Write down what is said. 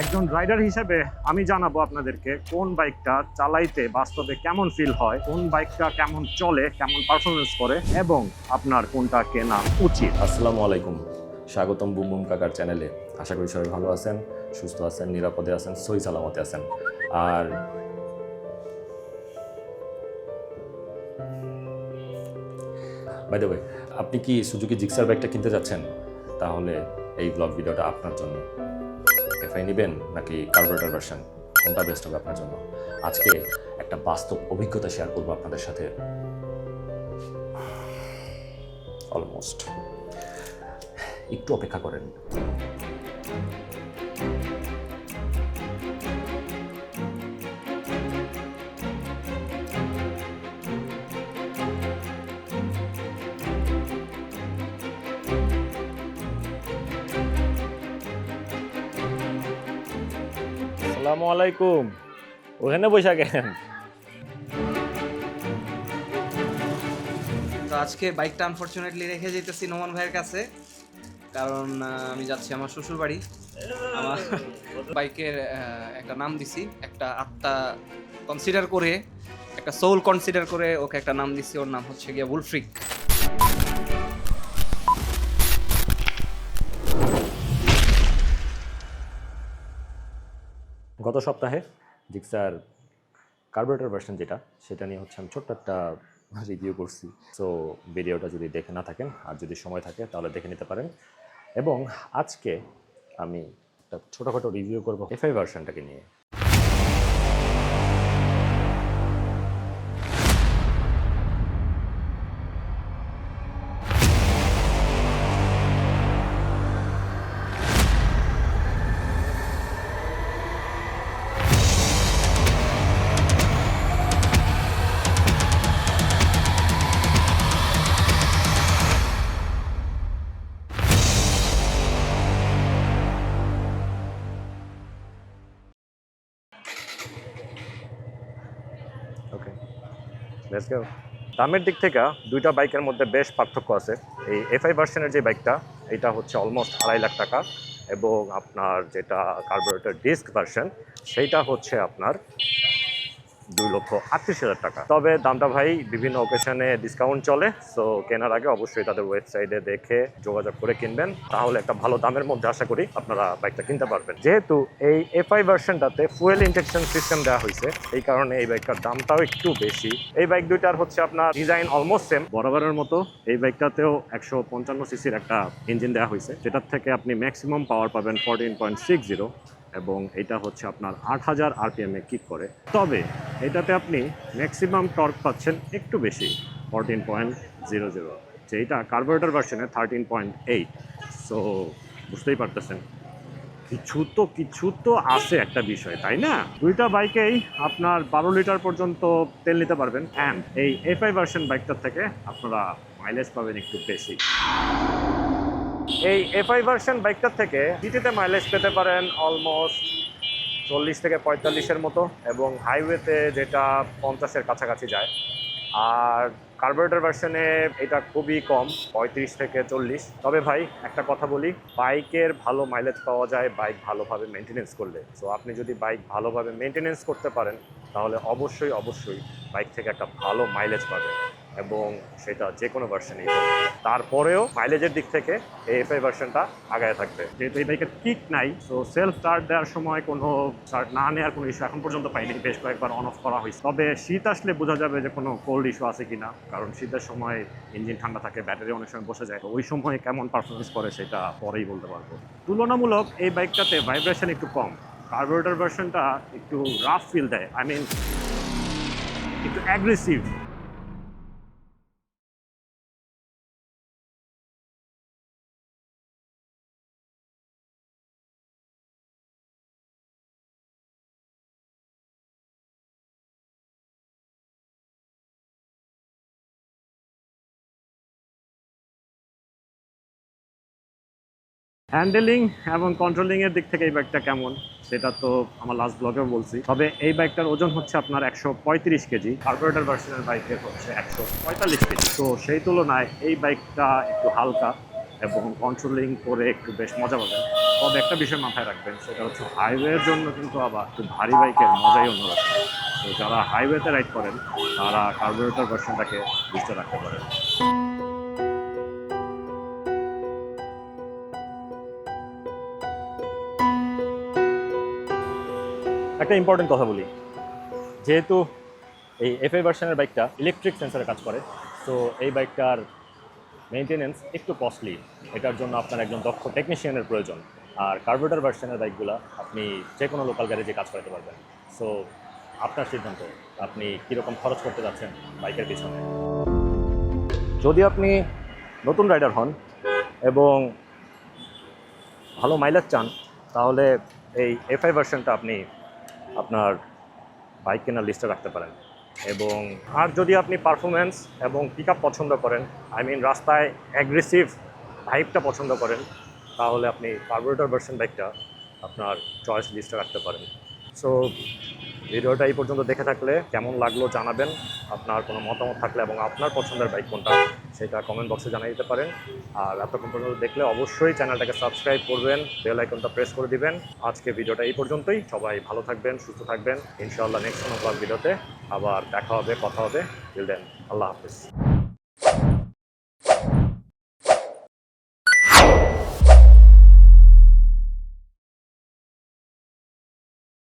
একজন রাইডার হিসেবে আমি জানাব আপনাদেরকে কোন বাইকটা চালাইতে বাস্তবে কেমন ফিল হয়, কোন বাইকটা কেমন চলে, কেমন পারফরমেন্স করে এবং আপনার কোনটা কেনা উচিত। আসসালামু আলাইকুম। স্বাগতম বুম বুম কাকার চ্যানেলে আশা করি সবাই ভালো আছেন, সুস্থ আছেন, নিরাপদে আছেন, সই সালামতে আছেন। আর বাই দ্য ওয়ে আপনি কি সুজুকি জিক্সার বাইকটা কিনতে যাচ্ছেন? তাহলে এই ব্লগ ভিডিওটা আপনার জন্য। এফআই নেবেন নাকি কার্বোরেটর ভার্সন কোনটা বেস্ট হবে আপনার জন্য? আজকে একটা বাস্তব অভিজ্ঞতা শেয়ার করব আপনাদের সাথে। অলমোস্ট একটু অপেক্ষা করেন। আসসালামু আলাইকুম। ওখানে কেন তো আজকে বাইকটা আনফরচুনেটলি রেখে যেতেছি নোমান ভাইয়ের কাছে। কারণ আমি যাচ্ছি আমার শ্বশুর বাড়ি আমার বাইকের একটা নাম দিছি, একটা আত্মা কনসিডার করে, একটা সোল কনসিডার করে ওকে একটা নাম দিছি, ওর নাম হচ্ছে গিয়া বুলফ্রিক গত সপ্তাহে জিক্সার কার্বোরেটর ভার্সন যেটা, সেটা নিয়ে হচ্ছে আমি ছোট্ট একটা রিভিউ করছি। সো ভিডিওটা যদি দেখে না থাকেন আর যদি সময় থাকে, তাহলে দেখে নিতে পারেন। এবং আজকে আমি একটা ছোটোখাটো রিভিউ করব এফআই ভার্সনটাকে নিয়ে। দামের দিক থেকে দুইটা বাইকের মধ্যে বেশ পার্থক্য আছে। এই এফআই ভার্সনের যে বাইকটা, এটা হচ্ছে অলমোস্ট আড়াই লাখ টাকা এবং আপনার যেটা কার্বোরেটর ডিস্ক ভার্সন সেইটা হচ্ছে আপনার দুই লক্ষ আটত্রিশ হাজার টাকা। তবে দামটা ভাই বিভিন্ন অকেশনে ডিসকাউন্ট চলে সো কেনার আগে অবশ্যই তাদের ওয়েবসাইটে দেখে যোগাযোগ করে কিনবেন। তাহলে একটা ভালো দামের মধ্যে আশা করি আপনারা বাইকটা কিনতে পারবেন। যেহেতু এই এফআই ভার্সনটাতে ফুয়েল ইনজেকশন সিস্টেম দেওয়া হয়েছে, এই কারণে এই বাইকটার দামটাও একটু বেশি। এই বাইক দুইটার হচ্ছে আপনার ডিজাইন অলমোস্ট সেম বরাবরের মতো এই বাইকটাতেও একশো পঞ্চান্ন সিসির একটা ইঞ্জিন দেওয়া হয়েছে, যেটার থেকে আপনি ম্যাক্সিমাম পাওয়ার পাবেন ফোরটিন পয়েন্ট সিক্স জিরো এবং এটা হচ্ছে আপনার আট হাজার আরপিএমে কিক করে। তবে এটাতে আপনি ম্যাক্সিমাম টর্ক পাচ্ছেন একটু বেশি ফোরটিন পয়েন্ট জিরো জিরো যে যেটা কার্বোরেটর ভার্সনে থার্টিন পয়েন্ট এইট সো বুঝতেই পারতেছেন। কিছু তো কিছু তো আছে একটা বিষয়, তাই না? দুইটা বাইকেই আপনার বারো লিটার পর্যন্ত তেল নিতে পারবেন। অ্যান্ড এই এফআই ভার্সন বাইকটার থেকে আপনারা মাইলেজ পাবেন একটু বেশি। এই এফআই ভার্সন বাইকটার থেকে সিটিতে মাইলেজ পেতে পারেন অলমোস্ট চল্লিশ থেকে পঁয়তাল্লিশের মতো এবং হাইওয়েতে যেটা পঞ্চাশের কাছাকাছি যায়। আর কার্বোরেটর ভার্সনে এটা খুবই কম, পঁয়ত্রিশ থেকে চল্লিশ। তবে ভাই, একটা কথা বলি বাইকের ভালো মাইলেজ পাওয়া যায় বাইক ভালোভাবে মেনটেনেন্স করলে। সো আপনি যদি বাইক ভালোভাবে মেনটেনেন্স করতে পারেন, তাহলে অবশ্যই অবশ্যই বাইক থেকে একটা ভালো মাইলেজ পাবে এবং সেটা যে কোনো ভার্সনেই তারপরেও মাইলেজের দিক থেকে এই এফআই ভার্সনটা আগায় থাকবে। যেহেতু এই বাইকের কিক নাই সো সেলফ স্টার্ট দেওয়ার সময় কোনো স্টার্ট না নেওয়ার কোনো ইস্যু এখন পর্যন্ত পাইনি। বেশ কয়েকবার অন অফ করা হয়েছে। তবে শীত আসলে বোঝা যাবে যে কোনো কোল্ড ইস্যু আছে কিনা, কারণ শীতের সময় ইঞ্জিন ঠান্ডা থাকে ব্যাটারি অনেক সময় বসে যায়। তো ওই সময় কেমন পারফরমেন্স করে সেটা পরেই বলতে পারব। তুলনামূলক এই বাইকটাতে ভাইব্রেশন একটু কম। কার্বোরেটর ভার্সনটা একটু রাফ ফিল দেয়। আই মিন একটু অ্যাগ্রেসিভ হ্যান্ডেলিং এবং কন্ট্রোলিং এর দিক থেকে এই বাইকটা কেমন, সেটা তো আমার লাস্ট ব্লগেও বলছি। তবে এই বাইকটার ওজন হচ্ছে আপনার একশো পঁয়ত্রিশ কেজি কার্বোরেটর ভার্সনের বাইকের হচ্ছে একশো পঁয়তাল্লিশ কেজি। তো সেই তুলনায় এই বাইকটা একটু হালকা এবং কন্ট্রোলিং করে একটু বেশ মজা পাবেন। তবে একটা বিষয় মাথায় রাখবেন, সেটা হচ্ছে হাইওয়ের জন্য কিন্তু আবার একটু ভারী বাইকের মজাই অন্যরকম। তো যারা হাইওয়েতে রাইড করেন, তারা কার্বোরেটর ভার্সনটাকে বুঝতে রাখতে পারেন। একটা ইম্পর্টেন্ট কথা বলি। যেহেতু এই এফআই ভার্সনের বাইকটা ইলেকট্রিক সেন্সরে কাজ করে, তো এই বাইকটার মেনটেনেন্স একটু কস্টলি এটার জন্য আপনার একজন দক্ষ টেকনিশিয়ানের প্রয়োজন। আর কার্বোরেটর ভার্সনের বাইকগুলো আপনি যে কোনো লোকাল গ্যারেজে কাজ করাতে পারবেন। সো আপনার সিদ্ধান্ত, আপনি কীরকম খরচ করতে যাচ্ছেন বাইকের পিছনে। যদি আপনি নতুন রাইডার হন এবং ভালো মাইলেজ চান, তাহলে এই এফআই ভার্সনটা আপনি আপনার বাইক কেনার লিস্টে রাখতে পারেন। এবং আর যদি আপনি পারফরমেন্স এবং পিক পছন্দ করেন আই মিন রাস্তায় অ্যাগ্রেসিভ ভাইবটা পছন্দ করেন, তাহলে আপনি কার্বোরেটর ভার্সন বাইকটা আপনার চয়েস লিস্টে রাখতে পারেন। সো ভিডিওটা এই পর্যন্ত দেখে থাকলে কেমন লাগল জানাবেন। আপনার কোনো মতামত থাকলে এবং আপনার পছন্দের বাইক কোনটা? সেটা কমেন্ট বক্সে জানিয়ে দিতে পারেন। আর এতক্ষণ পর্যন্ত দেখলে অবশ্যই চ্যানেলটাকে সাবস্ক্রাইব করবেন বেল আইকনটা প্রেস করে দিবেন। আজকে ভিডিওটা এই পর্যন্তই। সবাই ভালো থাকবেন, সুস্থ থাকবেন। ইনশাআল্লাহ নেক্সট কোনো ভিডিওতে আবার দেখা হবে, কথা হবে। দেন আল্লাহ হাফিজ।